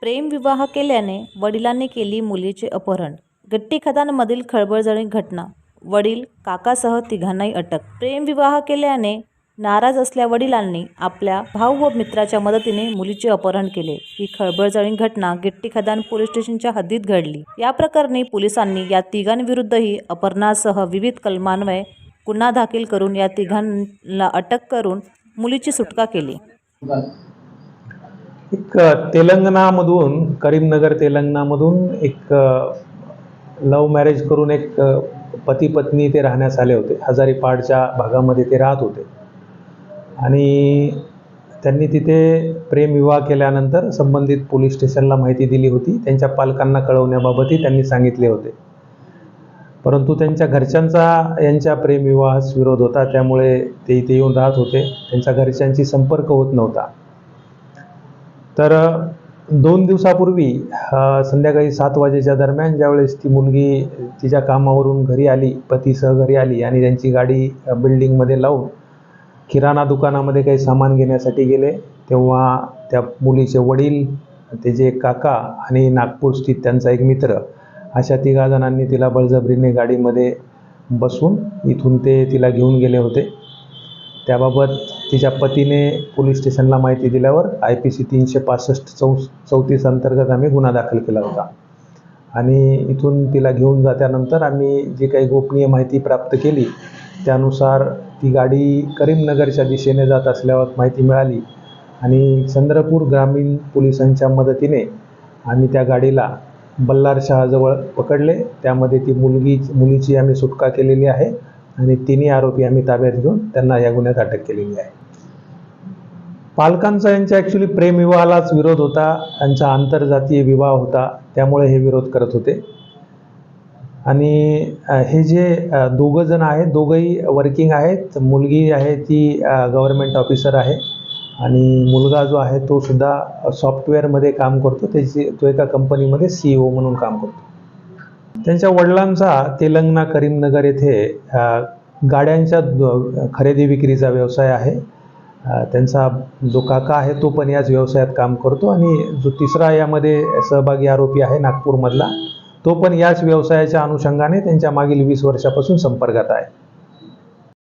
प्रेमविवाह केल्याने वडिलांनी केली मुलीचे अपहरण. गट्टी खदानमधील घटना. वडील काकासह तिघांनाही अटक. प्रेमविवाह केल्याने नाराज असल्या वडिलांनी आपल्या भाऊ व मित्राच्या मदतीने मुलीचे अपहरण केले. ही खळबळजनक घटना गिट्टी खदान पोलीस स्टेशनच्या हद्दीत घडली. या प्रकरणी पोलिसांनी या तिघांविरुद्धही अपहरणासह विविध कलमान्वये गुन्हा दाखल करून या तिघांना अटक करून मुलीची सुटका केली. एक तेलंगणामधून करीमनगर तेलंगणामधून एक लव मॅरेज करून एक पती पत्नी ते राहण्यास आले होते. हजारी पाडच्या भागामध्ये ते राहत होते. आणि त्यांनी तिथे प्रेमविवाह केल्यानंतर संबंधित पोलीस स्टेशनला माहिती दिली होती. त्यांच्या पालकांना कळवण्याबाबतही त्यांनी सांगितले होते. परंतु त्यांच्या घरच्यांचा यांच्या प्रेमविवाहास विरोध होता. त्यामुळे ते इथे येऊन राहत होते. त्यांच्या घरच्यांशी संपर्क होत नव्हता. तर दोन दिवसापूर्वी संध्याकाळी सात वाजेच्या दरम्यान ज्यावेळेस ती मुलगी तिच्या कामावरून घरी आली पतीसह घरी आली आणि त्यांची गाडी बिल्डिंगमध्ये लावून किराणा दुकानामध्ये काही सामान घेण्यासाठी गेले तेव्हा त्या मुलीचे वडील त्याचे काका आणि नागपूर स्थित त्यांचा एक मित्र अशा तिघा जणांनी तिला बळजबरीने गाडीमध्ये बसून इथून ते तिला घेऊन गेले होते. त्याबाबत तिच्या पतीने पोलीस स्टेशनला माहिती दिल्यावर आय पी सी तीनशे पासष्ट चौ चौतीस अंतर्गत आम्ही गुन्हा दाखल केला होता. आणि इथून तिला घेऊन जात्यानंतर आम्ही जी काही गोपनीय माहिती प्राप्त केली त्यानुसार ती गाडी करीमनगरच्या दिशेने जात असल्यावर माहिती मिळाली. आणि चंद्रपूर ग्रामीण पोलिसांच्या मदतीने आम्ही त्या गाडीला बल्लार शहाजवळ पकडले. त्यामध्ये ती मुलगी मुलीची आम्ही सुटका केलेली आहे. आणि तिन्ही आरोपी आम्ही ताब्यात घेऊन त्यांना या गुन्ह्यात अटक केलेली आहे. पालकांचा यांच्या ॲक्च्युली प्रेमविवाहालाच विरोध होता त्यांचा आंतरजातीय विवाह होता त्यामुळे हे विरोध करत होते. आणि हे जे दोघं जण आहेत दोघंही वर्किंग आहेत मुलगी आहे ती गव्हर्मेंट ऑफिसर आहे आणि मुलगा जो आहे तो सुद्धा सॉफ्टवेअरमध्ये काम करतो त्याची तो एका कंपनीमध्ये सी ओ म्हणून काम करतो. त्यांच्या वडिलांचा तेलंगणा करीमनगर येथे गाड्यांच्या खरेदी विक्रीचा व्यवसाय आहे. त्यांचा जो काका आहे तो पण याच व्यवसायात काम करतो आणि जो तिसरा यामध्ये सहभागी आरोपी आहे नागपूरमधला तो पण याच व्यवसायाच्या अनुषंगाने त्यांच्या मागील वीस वर्षापासून संपर्कात आहे.